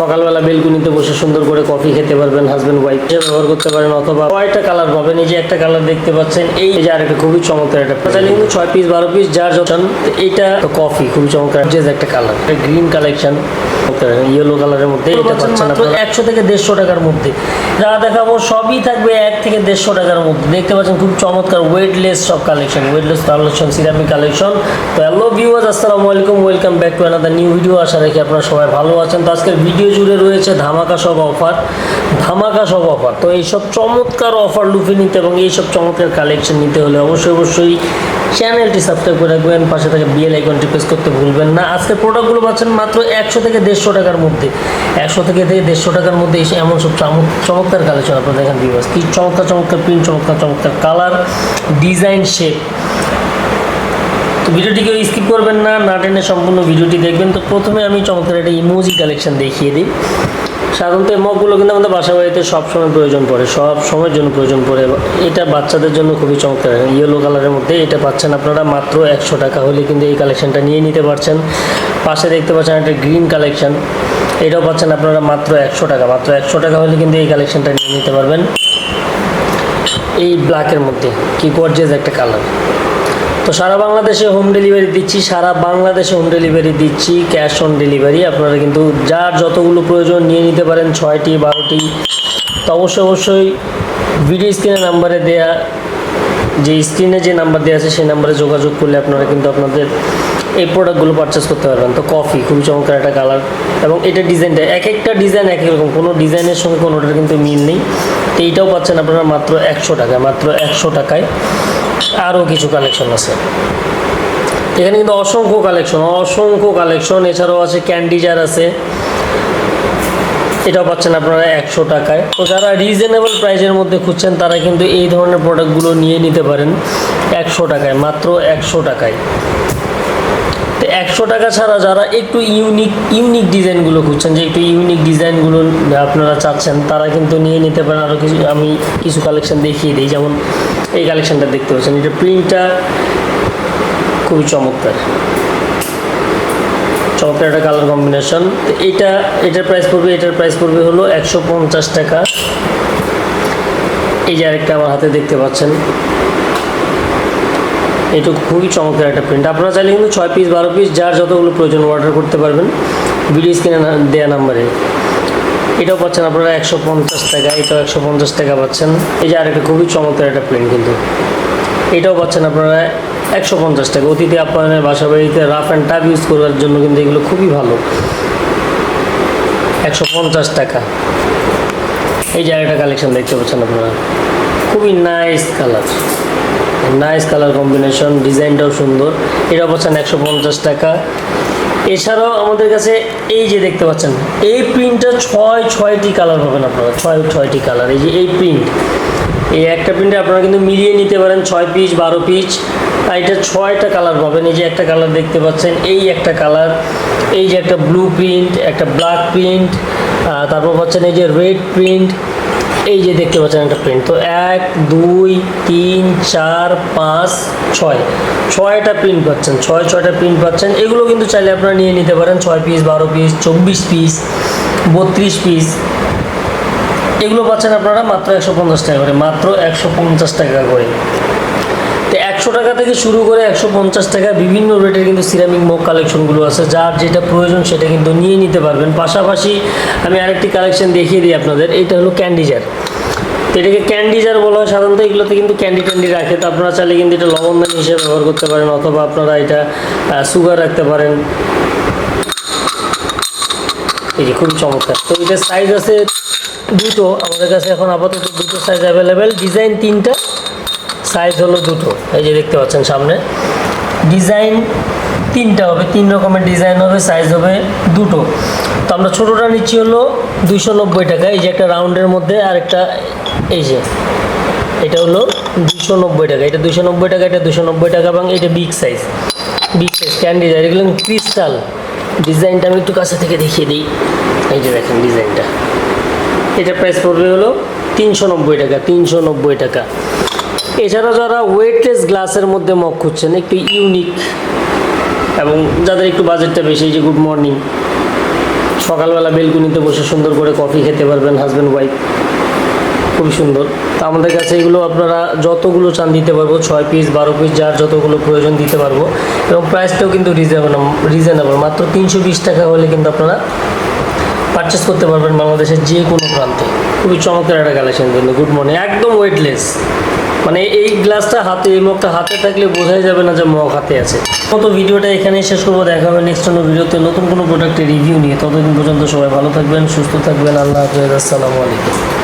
সকালবেলা বেলকুনিতে বসে সুন্দর করে কফি খেতে পারবেন হাজব্যান্ড ওয়াইফ ব্যবহার করতে পারেন অথবা কয়টা কালার পাবেন এই যে একটা কালার দেখতে পাচ্ছেন এই যে আরেকটা খুবই চমৎকার একটা চাইলে কিন্তু ছয় পিস বারো পিস যার যখন এইটা কফি খুবই চমৎকার যে একটা কালার গ্রিন কালেকশন ইয়েলো কালারের মধ্যে এটা পাচ্ছেন আপনারা। একশো থেকে দেড়শো টাকার মধ্যে। যা দেখাবো সবই থাকবে এক থেকে দেড়শো টাকার মধ্যে। দেখতে পাচ্ছেন খুব চমৎকার ওয়েটলেস সব collection weightless collection ceramic collection তো হ্যালো ভিউয়ার্স আসসালামু আলাইকুম welcome back to another new video আশা রাখি আপনারা সবাই ভালো আছেন। তো আজকের ভিডিও জুড়ে রয়েছে ধামাকা সব অফার, ধামাকা সব অফার। তো এইসব চমৎকার অফার লুফে নিতে এবং এইসব চমৎকার কালেকশন নিতে হলে অবশ্যই অবশ্যই চ্যানেলটি সাবস্ক্রাইব করে রাখবেন, পাশে থেকে বিএল আইকনটি প্রেস করতে ভুলবেন না। আজকে প্রোডাক্টগুলো পাচ্ছেন মাত্র একশো থেকে দেড়শো টাকার মধ্যে। একশো থেকে থেকে দেড়শো টাকার মধ্যে এসে এমন সব চমৎকার কালেকশন আপনারা দেখেন ভিউয়ার্স কি চমৎকার চমৎকার প্রিন্ট চমৎকার চমৎকার কালার ডিজাইন শেপ তো ভিডিওটি কেউ স্কিপ করবেন না না টেনে সম্পূর্ণ ভিডিওটি দেখবেন। তো প্রথমে আমি চমৎকার একটা ইমোজি কালেকশন দেখিয়ে দিই। সাধারণত এই মগগুলো কিন্তু আমাদের বাসা বাড়িতে সবসময় প্রয়োজন পড়ে সব সময়ের জন্য প্রয়োজন পড়ে। এটা বাচ্চাদের জন্য খুবই চমৎকার। ইয়েলো কালারের মধ্যে এটা পাচ্ছেন আপনারা মাত্র একশো টাকা হলে কিন্তু এই কালেকশনটা নিয়ে নিতে পারছেন। পাশে দেখতে পাচ্ছেন একটা গ্রিন কালেকশন এটাও পাচ্ছেন আপনারা মাত্র একশো টাকা। মাত্র একশো টাকা হলে কিন্তু এই কালেকশনটা নিয়ে নিতে পারবেন। এই ব্ল্যাকের মধ্যে, কি গর্জেস একটা কালার তো সারা বাংলাদেশে হোম ডেলিভারি দিচ্ছি, সারা বাংলাদেশে হোম ডেলিভারি দিচ্ছি ক্যাশ অন ডেলিভারি আপনারা কিন্তু যার যতগুলো প্রয়োজন নিয়ে নিতে পারেন, ছয়টি, বারোটি। তো অবশ্যই অবশ্যই ভিডিও স্ক্রিনে নাম্বারে দেয়া, যে স্ক্রিনে যে নাম্বার দেওয়া আছে, সেই নাম্বারে যোগাযোগ করলে আপনারা কিন্তু আপনাদের এই প্রোডাক্টগুলো পারচেস করতে পারবেন। তো কফি খুবই চমৎকার একটা কালার এবং এটা ডিজাইনটা এক একটা ডিজাইন এক রকম। কোনো ডিজাইনের সঙ্গে কোনোটার কিন্তু মিল নেই। তো এইটাও পাচ্ছেন আপনারা মাত্র একশো টাকা মাত্র একশো টাকায়। আরও কিছু কালেকশন আছে। এখানে কিন্তু অসংখ্য কালেকশন অসংখ্য কালেকশন এছাড়াও আছে ক্যান্ডি যার আছে। এটাও পাচ্ছেন আপনারা একশো টাকায়। তো যারা রিজনেবল প্রাইসের মধ্যে খুঁজছেন, তারা কিন্তু এই ধরনের প্রোডাক্টগুলো নিয়ে নিতে পারেন একশো টাকায়, মাত্র একশো টাকায়। একশো টাকা ছাড়া যারা একটু ইউনিক ইউনিক ডিজাইনগুলো খুঁজছেন, যে একটু ইউনিক ডিজাইনগুলো আপনারা চাচ্ছেন, তারা কিন্তু নিয়ে নিতে পারেন। আরও কিছু, আমি কিছু কালেকশন দেখিয়ে দিই। যেমন এই কালেকশনটা দেখতে পাচ্ছেন এটা প্রিন্টটা খুবই চমৎকার। চমৎকার একটা কালার কম্বিনেশন এটা, এটার প্রাইস পড়বে, এটার প্রাইস পড়বে হলো একশো পঞ্চাশ টাকা। এই যে আরেকটা আমার হাতে দেখতে পাচ্ছেন। এটা খুবই চমৎকার একটা প্রিন্ট আপনারা চাইলে কিন্তু ছয় পিস বারো পিস যার যতগুলো প্রয়োজন অর্ডার করতে পারবেন। ভিডিও স্ক্রিনে দেওয়া নাম্বারে এটাও পাচ্ছেন আপনারা একশো পঞ্চাশ টাকা, এটাও একশো পঞ্চাশ টাকা পাচ্ছেন। এই যে আরেকটা খুবই চমৎকার একটা প্রিন্ট কিন্তু। এটাও পাচ্ছেন আপনারা একশো পঞ্চাশ টাকা। অতিথি আপ্যায়নের বাসা বাড়িতে রাফ অ্যান্ড টাফ ইউজ করার জন্য কিন্তু এগুলো খুবই ভালো। একশো পঞ্চাশ টাকা। এই যে আরেকটা কালেকশন দেখতে পাচ্ছেন আপনারা। খুবই nice colour nice colour combination ডিজাইনটাও সুন্দর। এটা পাচ্ছেন একশো পঞ্চাশ টাকা। এছাড়াও আমাদের কাছে এই যে দেখতে পাচ্ছেন, এই প্রিন্টটা ছয়, ছয়টি কালার পাবেন আপনারা, ছয়, ছয়টি কালার এই যে এই প্রিন্ট এই একটা প্রিন্টে আপনারা কিন্তু মিলিয়ে নিতে পারেন ছয় পিস বারো পিস আর এটা ছয়টা কালার পাবেন। এই যে একটা কালার দেখতে পাচ্ছেন, এই একটা কালার এই যে একটা ব্লু প্রিন্ট একটা ব্ল্যাক প্রিন্ট তারপর পাচ্ছেন এই যে রেড প্রিন্ট এই যে দেখতে পাচ্ছেন একটা প্রিন্ট তো এক, দুই, তিন, চার, পাঁচ, ছয়। ছয়টা প্রিন্ট পাচ্ছেন, ছয়, ছয়টা প্রিন্ট পাচ্ছেন। এগুলো কিন্তু চাইলে আপনারা নিয়ে নিতে পারেন, ছয় পিস বারো পিস চব্বিশ পিস বত্রিশ পিস এগুলো পাচ্ছেন আপনারা মাত্র একশো পঞ্চাশ টাকা করে, মাত্র একশো পঞ্চাশ টাকা করে। তো একশো টাকা থেকে শুরু করে একশো পঞ্চাশ টাকা বিভিন্ন রেটের কিন্তু সিরামিক মগ কালেকশনগুলো আছে। যার যেটা প্রয়োজন সেটা কিন্তু নিয়ে নিতে পারবেন। পাশাপাশি আমি আরেকটি কালেকশন দেখিয়ে দিই আপনাদের, এটা হলো ক্যান্ডিজার এটাকে ক্যান্ডিজার বলা হয়। সাধারণত এগুলোতে কিন্তু ক্যান্ডি ট্যান্ডি রাখে। তো আপনারা চাইলে কিন্তু এটা লবণদানি হিসেবে ব্যবহার করতে পারেন অথবা আপনারা এটা সুগার রাখতে পারেন। এই যে খুব চমৎকার। তো এটার সাইজ আছে দুটো। আমাদের কাছে এখন আপাতত দুটো সাইজ অ্যাভেলেবেল ডিজাইন তিনটা। সাইজ হলো দুটো। এই যে দেখতে পাচ্ছেন সামনে। ডিজাইন তিনটা হবে, তিন রকমের ডিজাইন হবে সাইজ হবে দুটো। তো আমরা ছোটোটা নিচ্ছি হলো দুইশো নব্বই টাকা। এই যে একটা রাউন্ডের মধ্যে আর একটা, এই যে, এটা হলো দুশো নব্বই টাকা। এটা দুশো নব্বই টাকা, এটা দুশো নব্বই টাকা এবং এটা big size big size candy যায় এগুলো ক্রিস্টাল ডিজাইনটা আমি একটু কাছে থেকে দেখিয়ে দিই। এই যে দেখেন ডিজাইনটা এটা প্রাইস পড়বে হলো তিনশো নব্বই টাকা, তিনশো নব্বই টাকা। এছাড়া যারা ওয়েটলেস গ্লাসের মধ্যে মগ খুঁজছেন, একটু ইউনিক এবং যাদের একটু বাজেটটা বেশি যে গুড মর্নিং সকালবেলা বেলকুনিতে বসে সুন্দর করে কফি খেতে পারবেন হাজব্যান্ড ওয়াইফ খুবই সুন্দর। তো আমাদের কাছে এগুলো আপনারা যতগুলো চান দিতে পারব, ছয় পিস বারো পিস যার যতগুলো প্রয়োজন দিতে পারব। এবং প্রাইসটাও কিন্তু রিজনেবল রিজনেবল মাত্র তিনশো বিশ টাকা হলে কিন্তু আপনারা পারচেস করতে পারবেন বাংলাদেশের যে কোনো প্রান্তে। খুবই চমৎকার একটা কালেকশন গুড মর্নিং একদম ওয়েটলেস মানে এই গ্লাসটা হাতে, এই মগটা হাতে থাকলে বোঝাই যাবে না যে মগ হাতে আছে। কত ভিডিওটা এখানে শেষ করব। দেখা হবে নেক্সট কোনো ভিডিওতে নতুন কোনো প্রোডাক্টের রিভিউ নিয়ে। ততদিন পর্যন্ত সবাই ভালো থাকবেন, সুস্থ থাকবেন। আল্লাহ হাফেজ। আসসালামু আলাইকুম।